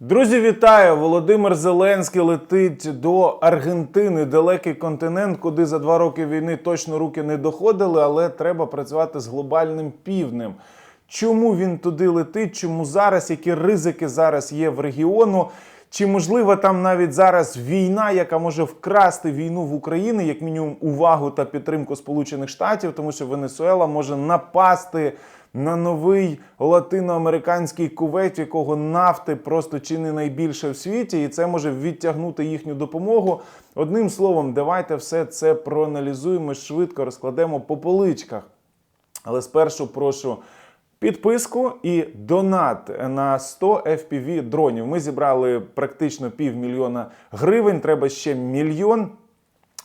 Друзі, вітаю! Володимир Зеленський летить до Аргентини, далекий континент, куди за два роки війни точно руки не доходили, але треба працювати з глобальним півднем. Чому він туди летить? Чому зараз? Які ризики зараз є в регіону? Чи можливо там навіть зараз війна, яка може вкрасти війну в Україні, як мінімум увагу та підтримку Сполучених Штатів, тому що Венесуела може напасти на новий латиноамериканський кувет, якого нафти просто чи не найбільше в світі, і це може відтягнути їхню допомогу. Одним словом, давайте все це проаналізуємо швидко, розкладемо по поличках. Але спершу прошу підписку і донат на 100 FPV дронів. Ми зібрали практично півмільйона гривень. Треба ще мільйон.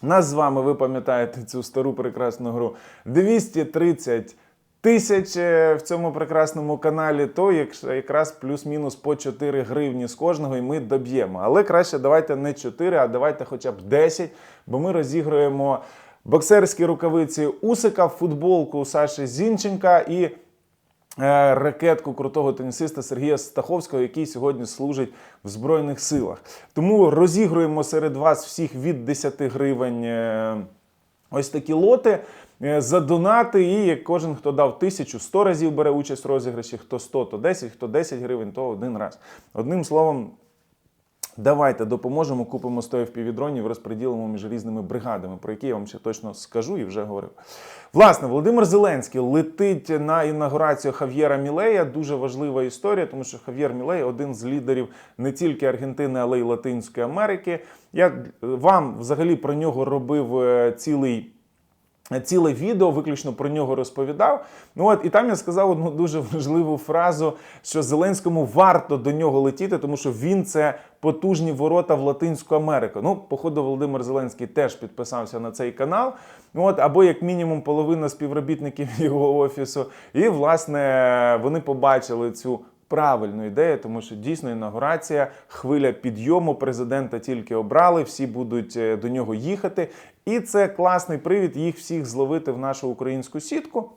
Нас з вами, ви пам'ятаєте цю стару прекрасну гру 230 тисяч е, в цьому прекрасному каналі, то якраз плюс-мінус по 4 гривні з кожного, і ми доб'ємо. Але краще давайте не 4, а давайте хоча б 10, бо ми розігруємо боксерські рукавиці Усика, футболку Саші Зінченка і е, ракетку крутого тенісиста Сергія Стаховського, який сьогодні служить в Збройних силах. Тому розігруємо серед вас всіх від 10 гривень. Ось такі лоти е, за донати. І кожен, хто дав тисячу, 100 разів бере участь в розіграші, хто 100, то 10, хто 10 гривень, то один раз. Одним словом, Давайте допоможемо, купимо 100 FPV-дронів, розподілимо між різними бригадами, про які я вам ще точно скажу і вже говорив. Власне, Володимир Зеленський летить на інаугурацію Хав'єра Мілея. Дуже важлива історія, тому що Хав'єр Мілей один з лідерів не тільки Аргентини, але й Латинської Америки. Я е, вам взагалі про нього робив е, цілий. Ціле відео виключно про нього розповідав. Ну от і там я сказав одну дуже важливу фразу, що Зеленському варто до нього летіти, тому що він це потужні ворота в Латинську Америку. Ну, походу, Володимир Зеленський теж підписався на цей канал. Ну от або як мінімум половина співробітників його офісу. І власне вони побачили цю правильну ідею, тому що дійсно інаугурація, хвиля підйому президента тільки обрали, всі будуть е, до нього їхати. І це класний привід їх всіх зловити в нашу українську сітку.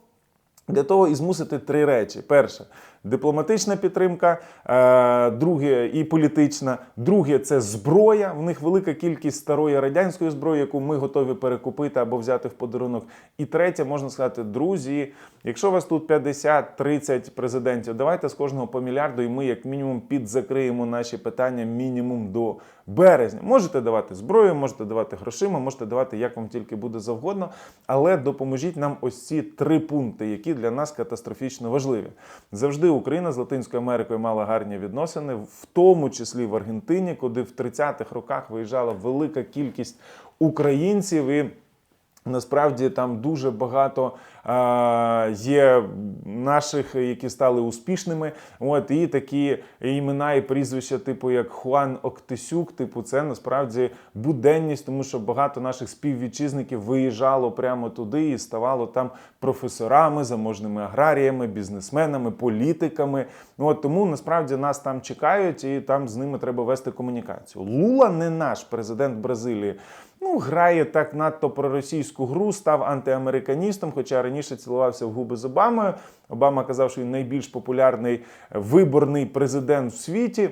Для того і змусити три речі: перше дипломатична підтримка, е, друге і політична. Друге це зброя. В них велика кількість старої радянської зброї, яку ми готові перекупити або взяти в подарунок. І третє, можна сказати, друзі, якщо у вас тут 50-30 президентів, давайте з кожного по мільярду, і ми як мінімум підзакриємо наші питання мінімум до березня. Можете давати зброю, можете давати грошима, можете давати як вам тільки буде завгодно, але допоможіть нам ось ці три пункти, які для нас катастрофічно важливі. Завжди Україна з Латинською Америкою мала гарні відносини, в тому числі в Аргентині, куди в 30-х роках виїжджала велика кількість українців і. Насправді там дуже багато е, є наших, які стали успішними. От і такі імена і прізвища, типу як Хуан Октисюк. Типу, це насправді буденність, тому що багато наших співвітчизників виїжджало прямо туди і ставало там професорами, заможними аграріями, бізнесменами, політиками. От тому насправді нас там чекають, і там з ними треба вести комунікацію. Лула не наш президент Бразилії. Ну, грає так надто проросійську гру, став антиамериканістом, хоча раніше цілувався в губи з Обамою. Обама казав, що він найбільш популярний виборний президент в світі.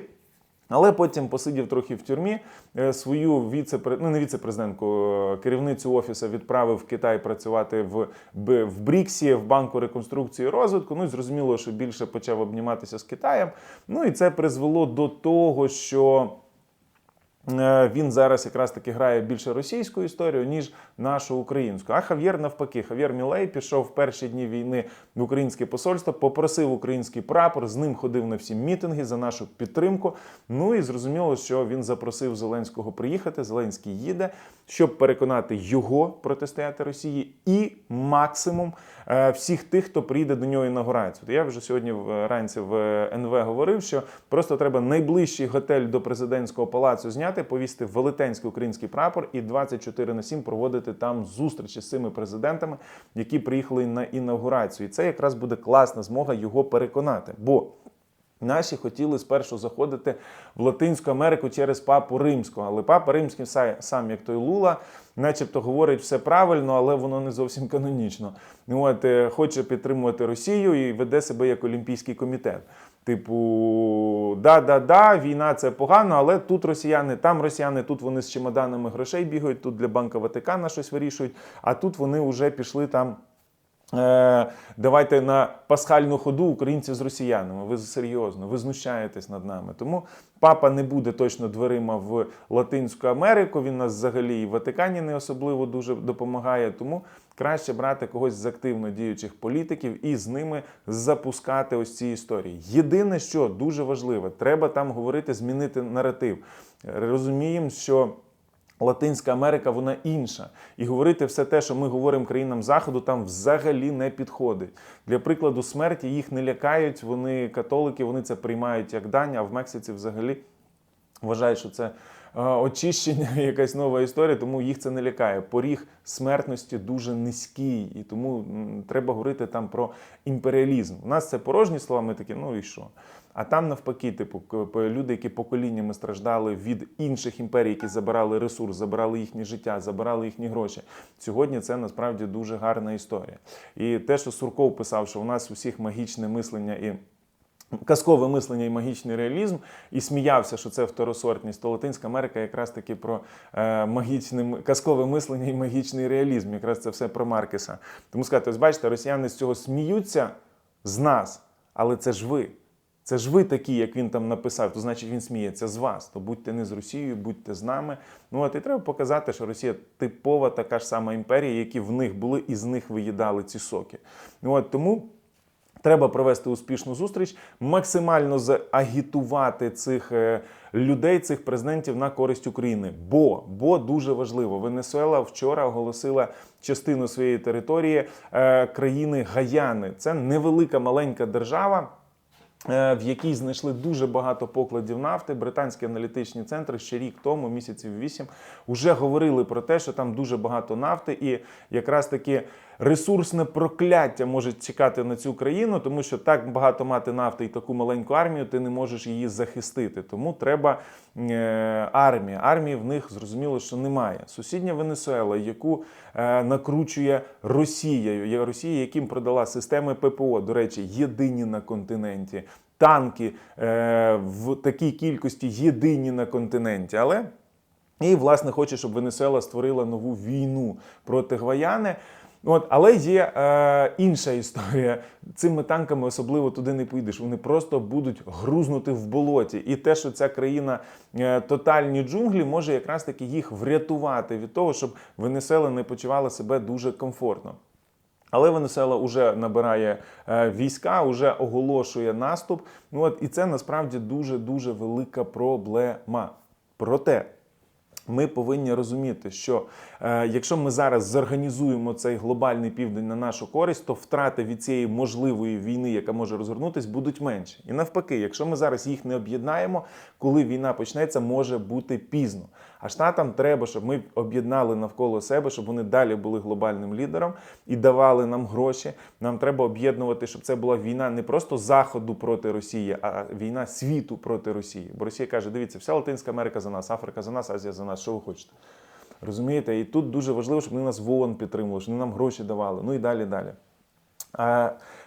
Але потім посидів трохи в тюрмі. е, Свою віце ну не віце-президентку, е, керівницю офісу відправив в Китай працювати в, в Бріксі, в банку реконструкції і розвитку. Ну і зрозуміло, що більше почав обніматися з Китаєм. Ну і це призвело до того, що. Е, Він зараз якраз таки грає більше російську історію, ніж нашу українську. А Хав'єр навпаки, Хав'єр Мілей пішов в перші дні війни в українське посольство, попросив український прапор, з ним ходив на всі мітинги за нашу підтримку. Ну і зрозуміло, що він запросив Зеленського приїхати. Зеленський їде, щоб переконати його протистояти Росії, і максимум е, всіх тих, хто прийде до нього інаугурацію. Я вже сьогодні вранці в НВ говорив, що просто треба найближчий готель до президентського палацу зняти, повісити велетенський український прапор і 24 на 7 проводити там зустрічі з цими президентами, які приїхали на інаугурацію. І це якраз буде класна змога його переконати. Бо Наші хотіли спершу заходити в Латинську Америку через папу римського, але папа римський сам, як той Лула, начебто говорить все правильно, але воно не зовсім канонічно. От, е, хоче підтримувати Росію і веде себе як Олімпійський комітет. Типу, да-да-да, війна це погано, але тут росіяни, там росіяни, тут вони з чемоданами грошей бігають, тут для Банка Ватикана щось вирішують, а тут вони вже пішли там. Е, давайте на пасхальну ходу українці з росіянами. Ви серйозно, ви знущаєтесь над нами. Тому папа не буде точно дверима в Латинську Америку. Він нас взагалі і в Ватикані не особливо дуже допомагає. Тому краще брати когось з активно діючих політиків і з ними запускати ось ці історії. Єдине, що дуже важливе, треба там говорити, змінити наратив. Розуміємо, що. Латинська Америка вона інша. І говорити все те, що ми говоримо країнам Заходу, там взагалі не підходить. Для прикладу, смерті їх не лякають, вони католики, вони це приймають як дань, а в Мексиці взагалі вважають, що це очищення, якась нова історія, тому їх це не лякає. Поріг смертності дуже низький, і тому треба говорити там про імперіалізм. У нас це порожні слова, ми такі, ну і що? А там навпаки, типу, люди, які поколіннями страждали від інших імперій, які забирали ресурс, забирали їхнє життя, забирали їхні гроші. Сьогодні це насправді дуже гарна історія. І те, що Сурков писав, що у нас у всіх магічне мислення і. Казкове мислення і магічний реалізм, і сміявся, що це второсортність, то Латинська Америка якраз таки про е, магічне казкове мислення і магічний реалізм. Якраз це все про Маркеса. Тому сказати, ось бачите, росіяни з цього сміються з нас, але це ж ви. Це ж ви такі, як він там написав, то значить він сміється з вас. То будьте не з Росією, будьте з нами. Ну от і треба показати, що Росія типова така ж сама імперія, які в них були, і з них виїдали ці соки. Ну от тому. Треба провести успішну зустріч, максимально заагітувати цих е, людей, цих президентів на користь України. Бо, бо дуже важливо, Венесуела вчора оголосила частину своєї території е, країни Гаяни. Це невелика маленька держава. е, В якій знайшли дуже багато покладів нафти, британські аналітичні центри ще рік тому, місяців вісім, вже говорили про те, що там дуже багато нафти, і якраз таки ресурсне прокляття може чекати на цю країну, тому що так багато мати нафти і таку маленьку армію, ти не можеш її захистити. Тому треба е, армія. Армії в них зрозуміло, що немає. Сусідня Венесуела, яку е, накручує Росія, Росія, яким продала системи ППО, до речі, єдині на континенті. Танки е, в такій кількості єдині на континенті. Але і, власне, хоче, щоб Венесуела створила нову війну проти Гваяни. От, але є е, інша історія. Цими танками особливо туди не поїдеш. Вони просто будуть грузнути в болоті. І те, що ця країна е, тотальні джунглі, може якраз таки їх врятувати від того, щоб Венесуела не почувала себе дуже комфортно. Але Венесуела вже набирає е, війська, вже оголошує наступ. Ну от і це насправді дуже дуже велика проблема. Проте ми повинні розуміти, що е, якщо ми зараз зорганізуємо цей глобальний південь на нашу користь, то втрати від цієї можливої війни, яка може розгорнутись, будуть менші. І навпаки, якщо ми зараз їх не об'єднаємо, коли війна почнеться, може бути пізно. А штатам треба, щоб ми об'єднали навколо себе, щоб вони далі були глобальним лідером і давали нам гроші. Нам треба об'єднувати, щоб це була війна не просто заходу проти Росії, а війна світу проти Росії. Бо Росія каже: дивіться, вся Латинська Америка за нас, Африка за нас, Азія за нас. Що ви хочете? Розумієте? І тут дуже важливо, щоб вони нас в ООН підтримували, щоб вони нам гроші давали. Ну і далі далі.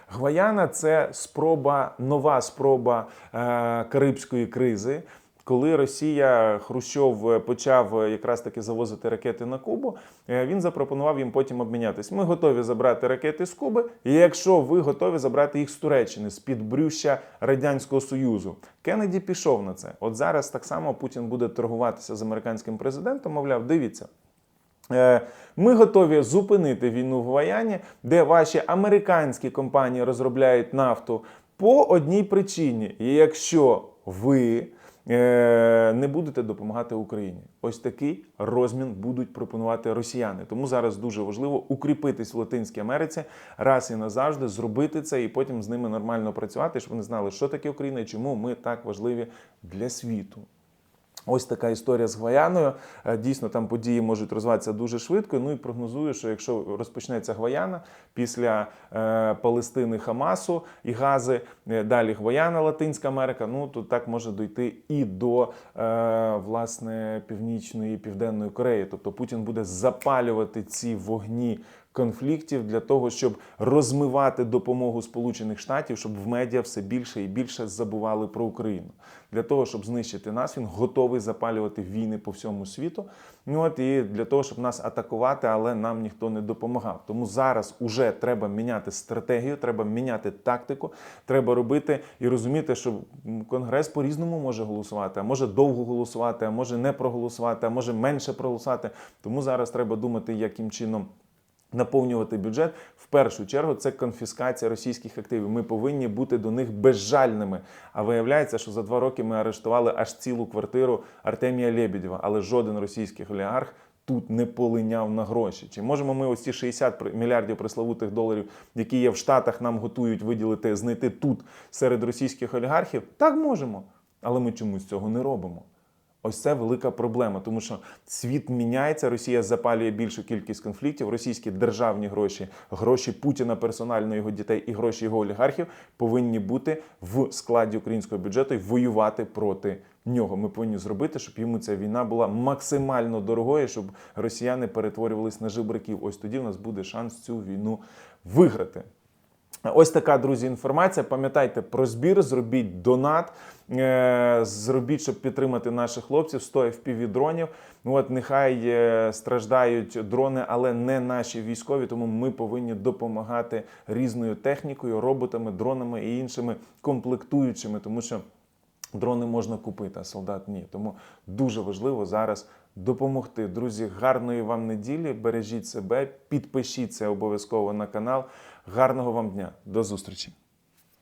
Гваяна це спроба, нова спроба е, Карибської кризи. Коли Росія Хрущов почав якраз таки завозити ракети на Кубу, е, він запропонував їм потім обмінятись. Ми готові забрати ракети з Куби, якщо ви готові забрати їх з Туреччини, з під брюща Радянського Союзу. Кеннеді пішов на це. От зараз так само Путін буде торгуватися з американським президентом. Мовляв, дивіться. Е, Ми готові зупинити війну в Гваяні, де ваші американські компанії розробляють нафту по одній причині. І якщо ви е, не будете допомагати Україні, ось такий розмін будуть пропонувати росіяни. Тому зараз дуже важливо укріпитись в Латинській Америці раз і назавжди, зробити це і потім з ними нормально працювати, щоб вони знали, що таке Україна і чому ми так важливі для світу. Ось така історія з Гваяною. Е, Дійсно, там події можуть розвиватися дуже швидко. Ну і прогнозую, що якщо розпочнеться Гваяна після е, Палестини Хамасу і Гази, е, далі Гваяна, Латинська Америка, ну то так може дойти і до е, власне Північної Південної Кореї. Тобто Путін буде запалювати ці вогні конфліктів, для того, щоб розмивати допомогу Сполучених Штатів, щоб в медіа все більше і більше забували про Україну. Для того, щоб знищити нас, він готовий запалювати війни по всьому світу. Ну от і для того, щоб нас атакувати, але нам ніхто не допомагав. Тому зараз уже треба міняти стратегію, треба міняти тактику, треба робити і розуміти, що конгрес по-різному може голосувати, а може довго голосувати, а може не проголосувати, а може менше проголосувати. Тому зараз треба думати, яким чином. Наповнювати бюджет в першу чергу це конфіскація російських активів. Ми повинні бути до них безжальними. А виявляється, що за два роки ми арештували аж цілу квартиру Артемія Лебедєва, але жоден російський олігарх тут не полиняв на гроші. Чи можемо ми ось ці 60 мільярдів приславутих доларів, які є в Штатах, нам готують виділити, знайти тут серед російських олігархів? Так можемо, але ми чомусь цього не робимо. Ось це велика проблема, тому що світ міняється. Росія запалює більшу кількість конфліктів. Російські державні гроші, гроші Путіна персонально його дітей і гроші його олігархів повинні бути в складі українського бюджету і воювати проти нього. Ми повинні зробити, щоб йому ця війна була максимально дорогою, щоб росіяни перетворювались на жебраків. Ось тоді в нас буде шанс цю війну виграти. Ось така, друзі, інформація. Пам'ятайте про збір, зробіть донат, е, зробіть, щоб підтримати наших хлопців, 100 FPV дронів. От нехай е, страждають дрони, але не наші військові. Тому ми повинні допомагати різною технікою, роботами, дронами і іншими комплектуючими, тому що. Дрони можна купити, а солдат ні. Тому дуже важливо зараз допомогти. Друзі, гарної вам неділі. Бережіть себе, підпишіться обов'язково на канал. Гарного вам дня. До зустрічі!